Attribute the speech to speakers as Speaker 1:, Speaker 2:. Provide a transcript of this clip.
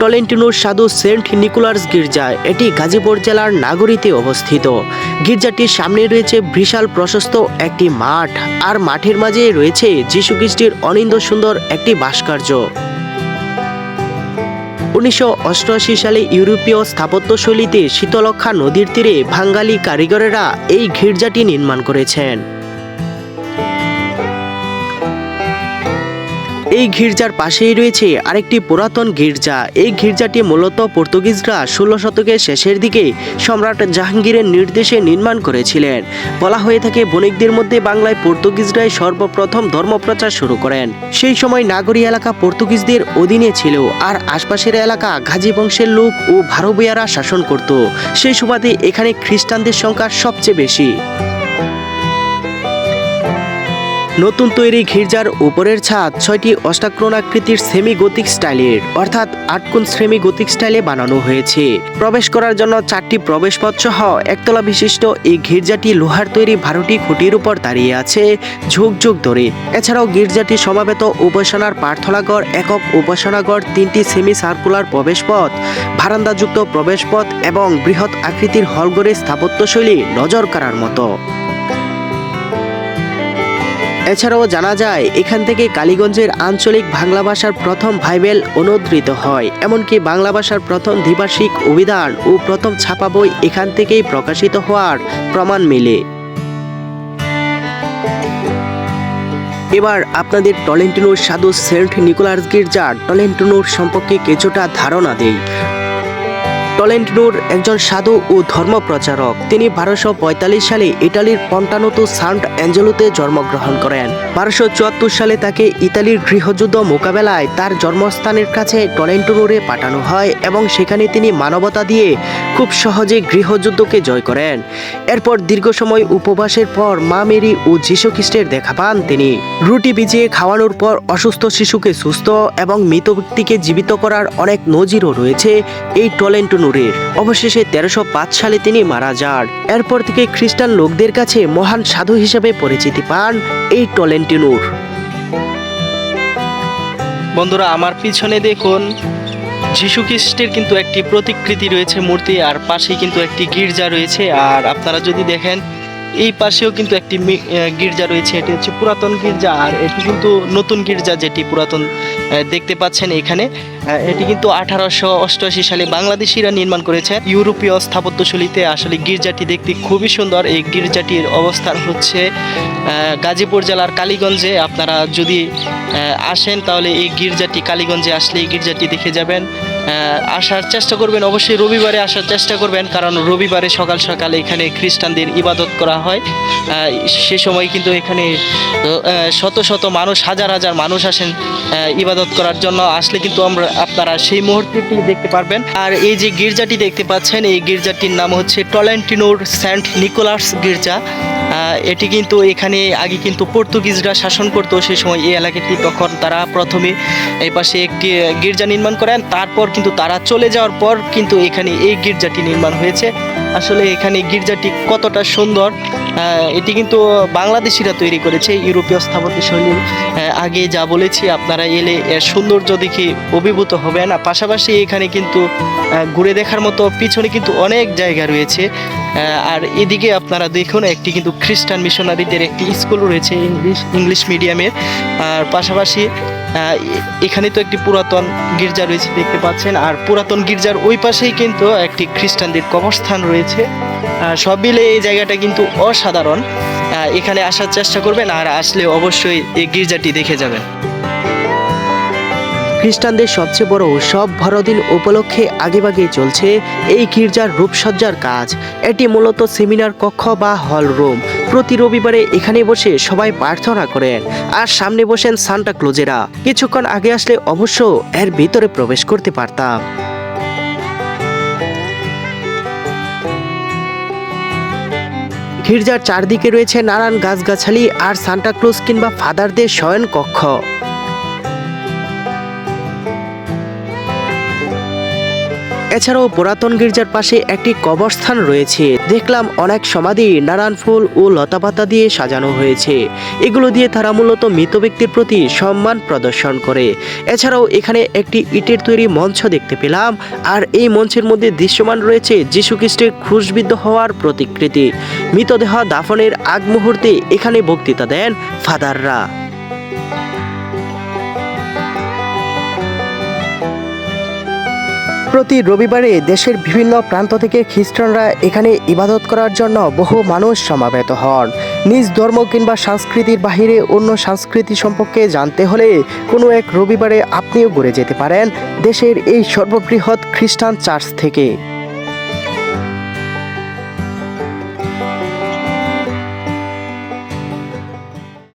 Speaker 1: টলেন্টিনোর সাধু Saint Nicholas গির্জা এটি গাজীপুর জেলার নাগরীতে অবস্থিত। গির্জাটির সামনে রয়েছে বিশাল প্রশস্ত একটি মাঠ, আর মাঠের মাঝে রয়েছে যীশুখ্রিস্টের অনিন্দ সুন্দর একটি ভাস্কর্য। উনিশশো অষ্টআশি সালে ইউরোপীয় স্থাপত্যশৈলীতে শীতলক্ষা নদীর তীরে বাঙালি কারিগরেরা এই গির্জাটি নির্মাণ করেছেন। এই গির্জার পাশেই রয়েছে আরেকটি পুরাতন গির্জা। এই গির্জাটি মূলত পর্তুগিজরা ষোলো শতকের শেষের দিকে সম্রাট জাহাঙ্গীরের নির্দেশে নির্মাণ করেছিলেন। বলা হয়ে থাকে, বণিকদের মধ্যে বাংলায় পর্তুগিজরাই সর্বপ্রথম ধর্মপ্রচার শুরু করেন। সেই সময় নাগরী এলাকা পর্তুগিজদের অধীনে ছিল, আর আশপাশের এলাকা ঘাজি বংশের লোক ও ভারবিয়ারা শাসন করত। সেই সুবাদে এখানে খ্রিস্টানদের সংখ্যা সবচেয়ে বেশি। নতুন তৈরি গির্জার উপরের ছাদ ছয়টি অষ্টাক্রোণাকৃতির সেমি গতিক স্টাইলের, অর্থাৎ আটকোণ সেমি গতিক স্টাইলে বানানো হয়েছে। প্রবেশ করার জন্য চারটি প্রবেশপথ সহ একতলা বিশিষ্ট এই গির্জাটি লোহার তৈরি বারোটি খুঁটির উপর দাঁড়িয়ে আছে ঝুঁক ঝুঁক ধরে। এছাড়াও গির্জাটি সমাবেত উপাসনার প্রার্থনাঘর, একক উপাসনাঘর, তিনটি সেমি সার্কুলার প্রবেশপথ, ভারান্দাযুক্ত প্রবেশপথ এবং বৃহৎ আকৃতির হলঘরের স্থাপত্যশৈলী নজর কাড়ার মতো। এছাড়াও জানা যায়, এখান থেকে কালীগঞ্জের আঞ্চলিক বাংলা ভাষার প্রথম বাইবেল অনুদ্রিত হয়। এমনকি বাংলা ভাষার প্রথম দ্বিভাষিক অভিধান ও প্রথম ছাপা বই এখান থেকেই প্রকাশিত হওয়ার প্রমাণ মেলে। এবার আপনাদের টলেন্টিনোর সাধু সেন্ট নিকোলাস গির্জার টলেন্টিনোর সম্পর্কে কিছুটা ধারণা দেই। টলেন্টিনোর একজন সাধু ও ধর্মপ্রচারক। তিনি বারোশো পঁয়তাল্লিশ সালে ইটালির পন্টানোতো সান্ট অ্যাঞ্জেলোতে জন্মগ্রহণ করেন। বারোশো চুয়াত্তর সালে তাকে ইতালির গৃহযুদ্ধ মোকাবেলায় তার জন্মস্থানের কাছে টলেন্টিনোরে পাঠানো হয় এবং সেখানে তিনি মানবতা দিয়ে খুব সহজে গৃহযুদ্ধকে জয় করেন। এরপর দীর্ঘ সময় উপবাসের পর মা মেরি ও যীশু খ্রিস্টের দেখা পান তিনি। রুটি ভিজিয়ে খাওয়ানোর পর অসুস্থ শিশুকে সুস্থ এবং মৃত ব্যক্তিকে জীবিত করার অনেক নজিরও রয়েছে এই টলেন্টিনোরের অবশেষে তেরোশো সালে তিনি মারা যান। এরপর থেকে খ্রিস্টান লোকদের কাছে মহান সাধু হিসেবে পরিচিতি পান এই টলেন্টিনোর।
Speaker 2: বন্ধুরা, আমার পিছনে দেখুন যীশু খ্রিস্টের কিন্তু একটি প্রতিকৃতি রয়েছে মূর্তি, আর পাশেই কিন্তু একটি গির্জা রয়েছে। আর আপনারা যদি দেখেন, এই পাশেও কিন্তু একটি গির্জা রয়েছে। এটি হচ্ছে পুরাতন গির্জা, আর এটি কিন্তু নতুন গির্জা যেটি পুরাতন দেখতে পাচ্ছেন এখানে। এটি কিন্তু আঠারোশো অষ্টআশি সালে বাংলাদেশিরা নির্মাণ করেছে। ইউরোপীয় স্থাপত্যশৈলীতে আসলে গির্জাটি দেখতে খুবই সুন্দর। এই গির্জাটির অবস্থান হচ্ছে গাজীপুর জেলার কালীগঞ্জে। আপনারা যদি আসেন তাহলে এই গির্জাটি কালীগঞ্জে আসলে এই গির্জাটি দেখে যাবেন। আসার চেষ্টা করবেন, অবশ্যই রবিবারে আসার চেষ্টা করবেন, কারণ রবিবারে সকাল সকাল এখানে খ্রিস্টানদের ইবাদত করা হয়। সে সময় কিন্তু এখানে শত শত মানুষ, হাজার হাজার মানুষ আসেন ইবাদত করার জন্য। আসলে কিন্তু আমরা আপনারা সেই মুহূর্তটি দেখতে পারবেন। আর এই যে গির্জাটি দেখতে পাচ্ছেন, এই গির্জাটির নাম হচ্ছে টলেন্টিনোর সেন্ট নিকোলাস গির্জা। এটি কিন্তু এখানে আগে কিন্তু পর্তুগিজরা শাসন করতো সেই সময় এই এলাকাটি তখন তারা প্রথমে এই পাশে একটি গির্জা নির্মাণ করেন, তারপর কিন্তু তারা চলে যাওয়ার পর কিন্তু এখানে এই গির্জাটি নির্মাণ হয়েছে। আসলে এখানে গির্জাটি কতটা সুন্দর এটি কিন্তু বাংলাদেশিরা তৈরি করেছে, ইউরোপীয় স্থাপত্য শৈলী আগে যা বলেছি, আপনারা এলে এর সৌন্দর্য দেখে অভিভূত হবেন। পাশাপাশি এখানে কিন্তু ঘুরে দেখার মতো পিছনে কিন্তু অনেক জায়গা রয়েছে। আর এদিকে আপনারা দেখুন, একটি কিন্তু খ্রিস্টান মিশনারিদের একটি স্কুল রয়েছে ইংলিশ ইংলিশ মিডিয়ামের। আর পাশাপাশি এখানে তো একটি পুরাতন গির্জা রয়েছে, দেখতে পাচ্ছেন। আর পুরাতন গির্জার ওই পাশেই কিন্তু একটি খ্রিস্টানদের কবরস্থান রয়েছে। সব মিলে এই জায়গাটা কিন্তু অসাধারণ। এখানে আসার চেষ্টা করবেন, আর আসলে অবশ্যই এই গির্জাটি দেখে যাবেন।
Speaker 1: খ্রিস্টানদের সবচেয়ে বড় উৎসব বড়দিন উপলক্ষে আগেভাগে চলছে এই গির্জার রূপসজ্জার কাজ। এটি মূলত সেমিনার কক্ষ বা হল রুম। প্রতি রবিবারে এখানে বসে সবাই প্রার্থনা করেন। আর সামনে বসেন সান্টা ক্লোজেরা। কিছুক্ষণ আগে আসলে অবশ্য এর ভিতরে প্রবেশ করতে পারতাম। গির্জার চারদিকে রয়েছে নানান গাছগাছালি আর সান্টা ক্লোজ কিংবা ফাদারদের শয়ন কক্ষ এছাড়াও পুরাতন গির্জার পাশে একটি কবরস্থান রয়েছে। দেখলাম অনেক সমাধি, নারায়ণ ফুল ও লতাপাতা দিয়ে সাজানো হয়েছে। এগুলো দিয়ে তারা মূলত মৃত ব্যক্তির প্রতি সম্মান প্রদর্শন করে। এছাড়াও এখানে একটি ইটের তৈরি মঞ্চ দেখতে পেলাম, আর এই মঞ্চের মধ্যে দৃশ্যমান রয়েছে যীশুখ্রিস্টের ক্রুশবিদ্ধ হওয়ার প্রতিকৃতি। মৃতদেহ দাফনের আগ মুহূর্তে এখানে বক্তৃতা দেন ফাদাররা। প্রতি রবিবারে দেশের বিভিন্ন প্রান্ত থেকে খ্রিস্টানরা এখানে ইবাদত করার জন্য বহু মানুষ সমাবেত হন। নিজ ধর্ম কিংবা সংস্কৃতির বাহিরে অন্য সংস্কৃতি সম্পর্কে জানতে হলে কোনো এক রবিবারে আপনিও ঘুরে যেতে পারেন দেশের এই সর্ববৃহৎ খ্রিস্টান চার্চ থেকে।